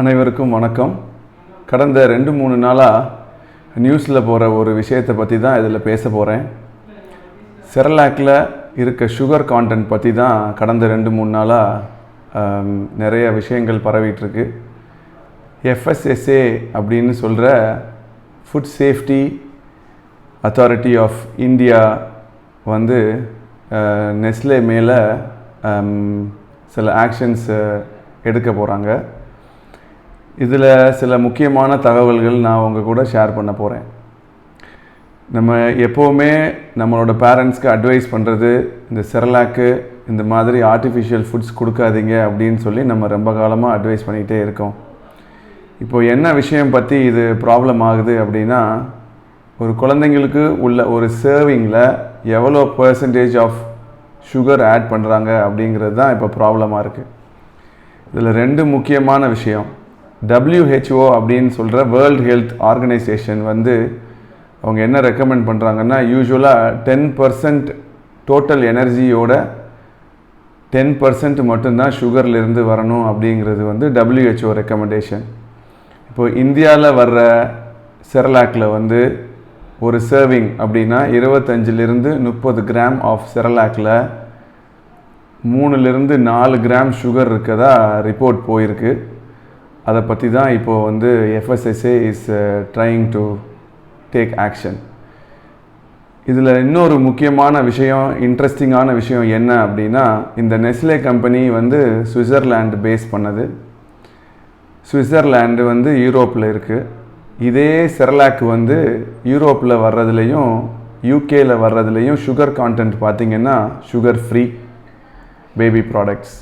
அனைவருக்கும் வணக்கம். கடந்த ரெண்டு மூணு நாளாக நியூஸில் போகிற ஒரு விஷயத்தை பற்றி தான் இதில் பேச போகிறேன் செரலாக்கில் இருக்க சுகர் கான்டென்ட் பற்றி தான் கடந்த ரெண்டு மூணு நாளாக நிறைய விஷயங்கள் பரவிட்டுருக்கு. எஃப்எஸ்எஸ்ஏ அப்படின்னு சொல்கிற food safety authority of India வந்து நெஸ்லே மேலே சில ஆக்ஷன்ஸ் எடுக்க போகிறாங்க இதில் சில முக்கியமான தகவல்கள் நான் உங்கள் கூட ஷேர் பண்ண போகிறேன் நம்ம எப்போவுமே நம்மளோட பேரண்ட்ஸ்க்கு அட்வைஸ் பண்ணுறது இந்த செரலாக்கு இந்த மாதிரி ஆர்டிஃபிஷியல் ஃபுட்ஸ் கொடுக்காதீங்க அப்படின்னு சொல்லி நம்ம ரொம்ப காலமாக அட்வைஸ் பண்ணிகிட்டே இருக்கோம். இப்போ என்ன விஷயம் பற்றி இது ப்ராப்ளம் ஆகுது அப்படின்னா ஒரு குழந்தைங்களுக்கு உள்ள ஒரு சர்விங்கில் எவ்வளோ பர்சன்டேஜ் ஆஃப் சுகர் ஆட் பண்ணுறாங்க அப்படிங்கிறது தான் இப்போ ப்ராப்ளமாக இருக்குது இதில் ரெண்டு முக்கியமான விஷயம். டபிள்யூஹெச்ஓ அப்படின்னு சொல்கிற வேர்ல்ட் ஹெல்த் ஆர்கனைசேஷன் வந்து அவங்க என்ன ரெக்கமெண்ட் பண்ணுறாங்கன்னா யூஸ்வலாக டென் பர்சன்ட் டோட்டல் எனர்ஜியோட டென் பர்சன்ட் மட்டும்தான் சுகர்லேருந்து வரணும் அப்படிங்கிறது வந்து டபிள்யூஹெச்ஓ ரெக்கமெண்டேஷன் இப்போ இந்தியாவில் வர்ற செரலாக்கில் வந்து ஒரு சர்விங் அப்படின்னா இருபத்தஞ்சிலிருந்து முப்பது கிராம் ஆஃப் செரலாக்கில் மூணுலேருந்து நாலு கிராம் சுகர் இருக்கதா ரிப்போர்ட் போயிருக்கு. அதை பற்றி தான் இப்போது வந்து FSSA is trying to take action இதில் இன்னொரு முக்கியமான விஷயம் இன்ட்ரெஸ்டிங்கான விஷயம் என்ன அப்படின்னா இந்த நெஸ்லே கம்பெனி வந்து சுவிட்சர்லாண்டு பேஸ் பண்ணது. சுவிட்சர்லாண்டு வந்து யூரோப்பில் இருக்குது இதே செரலாக் வந்து யூரோப்பில் வர்றதுலேயும் யூகேயில் வர்றதுலேயும் சுகர் கான்டென்ட் பார்த்திங்கன்னா sugar free baby products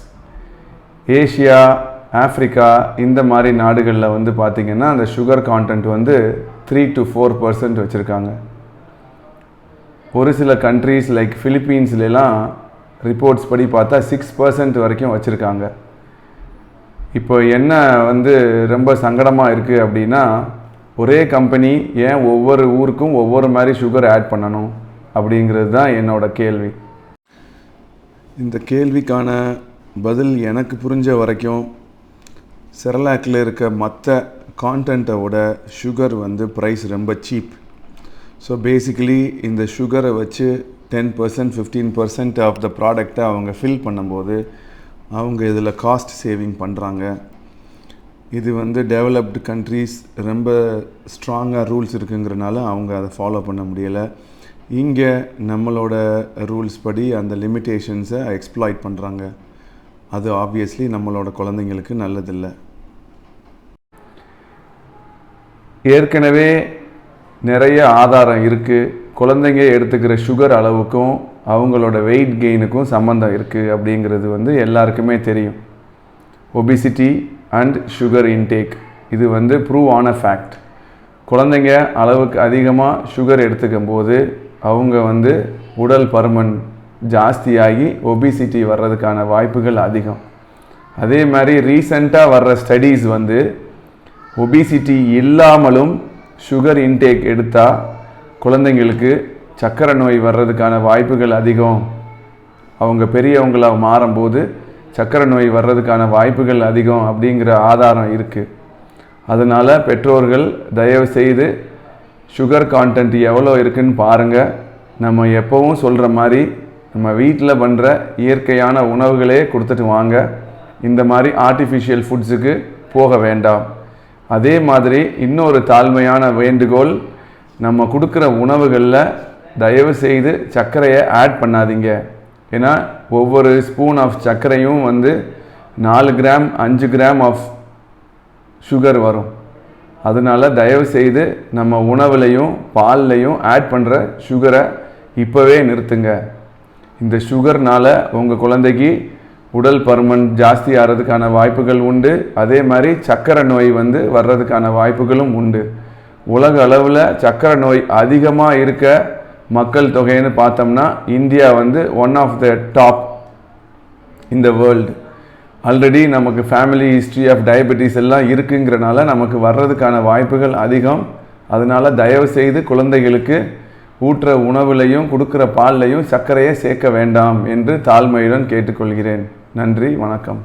Asia Africa இந்த மாதிரி நாடுகளில் வந்து பார்த்திங்கன்னா அந்த சுகர் கான்டென்ட் வந்து த்ரீ டு ஃபோர் பர்சன்ட் வச்சுருக்காங்க. ஒரு சில கண்ட்ரீஸ் லைக் ஃபிலிப்பீன்ஸ்லாம் ரிப்போர்ட்ஸ் படி பார்த்தா சிக்ஸ் பர்சன்ட் வரைக்கும் வச்சுருக்காங்க. இப்போ என்ன வந்து ரொம்ப சங்கடமாக இருக்குது அப்படின்னா ஒரே கம்பெனி ஏன் ஒவ்வொரு ஊருக்கும் ஒவ்வொரு மாதிரி சுகர் ஆட் பண்ணணும் அப்படிங்கிறது தான் என்னோட கேள்வி. இந்த கேள்விக்கான பதில் எனக்கு புரிஞ்ச வரைக்கும் செரலாக்கில் இருக்க மற்ற கான்டென்ட்டை விட சுகர் வந்து ப்ரைஸ் ரொம்ப சீப் ஸோ பேசிக்கலி இந்த சுகரை வச்சு ten percent fifteen percent of the ப்ராடக்டை அவங்க ஃபில் பண்ணும்போது அவங்க இதில் காஸ்ட் சேவிங் பண்ணுறாங்க இது வந்து டெவலப்டு கண்ட்ரீஸ் ரொம்ப ஸ்ட்ராங்காக ரூல்ஸ் இருக்குங்கிறனால அவங்க அதை ஃபாலோ பண்ண முடியலை. இங்கே நம்மளோட ரூல்ஸ் படி அந்த லிமிட்டேஷன்ஸை எக்ஸ்ப்ளாய்ட் பண்ணுறாங்க அது ஆப்வியஸ்லி நம்மளோட குழந்தைங்களுக்கு நல்லதில்லை. ஏற்கனவே நிறைய ஆதாரம் இருக்குது குழந்தைங்க எடுத்துக்கிற சுகர் அளவுக்கும் அவங்களோட வெயிட் கெயினுக்கும் சம்மந்தம் இருக்குது அப்படிங்கிறது வந்து எல்லாருக்குமே தெரியும். ஒபிசிட்டி அண்ட் சுகர் இன்டேக் இது வந்து ப்ரூவ் ஆன ஃபேக்ட் குழந்தைங்க அளவுக்கு அதிகமாக சுகர் எடுத்துக்கும் போது அவங்க வந்து உடல் பருமன் ஜாஸ்தியாகி ஒபிசிட்டி வர்றதுக்கான வாய்ப்புகள் அதிகம். அதே மாதிரி ரீசண்டாக வர்ற ஸ்டடீஸ் வந்து ஒபிசிட்டி இல்லாமலும் சுகர் இன்டேக் எடுத்தால் குழந்தைங்களுக்கு சக்கரை நோய் வர்றதுக்கான வாய்ப்புகள் அதிகம். அவங்க பெரியவங்களாக மாறும்போது சக்கரை நோய் வர்றதுக்கான வாய்ப்புகள் அதிகம் அப்படிங்கிற ஆதாரம் இருக்குது அதனால் பெற்றோர்கள் தயவு செய்து சுகர் கான்டென்ட் எவ்வளோ இருக்குன்னு பாருங்கள் நம்ம எப்போவும் சொல்கிற மாதிரி நம்ம வீட்டில் பண்ணுற இயற்கையான உணவுகளே கொடுத்துட்டு வாங்க. இந்த மாதிரி ஆர்டிஃபிஷியல் ஃபுட்ஸுக்கு போக வேண்டாம். அதே மாதிரி இன்னொரு தாழ்மையான வேண்டுகோள் நம்ம கொடுக்குற உணவுகளில் தயவு செய்து சர்க்கரையை ஆட் பண்ணாதீங்க. ஏன்னா ஒவ்வொரு ஸ்பூன் ஆஃப் சர்க்கரையும் வந்து நாலு கிராம் அஞ்சு கிராம் ஆஃப் சுகர் வரும். அதனால் தயவு செய்து நம்ம உணவுலையும் பால்லையும் ஆட் பண்ணுற சுகரை இப்போவே நிறுத்துங்க. இந்த சுகர்னால் உங்கள் குழந்தைக்கு உடல் பருமன் ஜாஸ்தி ஆகிறதுக்கான வாய்ப்புகள் உண்டு. அதே மாதிரி சக்கரை நோய் வந்து வர்றதுக்கான வாய்ப்புகளும் உண்டு. உலக அளவில் சக்கரை நோய் அதிகமாக இருக்க மக்கள் தொகைன்னு பார்த்தோம்னா இந்தியா வந்து ஒன் ஆஃப் த டாப் இந்த வேர்ல்டு ஆல்ரெடி நமக்கு ஃபேமிலி ஹிஸ்ட்ரி ஆஃப் டயபெட்டிஸ் எல்லாம் இருக்குங்கிறனால நமக்கு வர்றதுக்கான வாய்ப்புகள் அதிகம். அதனால் தயவு செய்து குழந்தைகளுக்கு ஊற்ற உணவுலையும் கொடுக்குற பால்லையும் சர்க்கரையை சேர்க்க வேண்டாம் என்று தாழ்மையுடன் கேட்டுக்கொள்கிறேன். நன்றி வணக்கம்.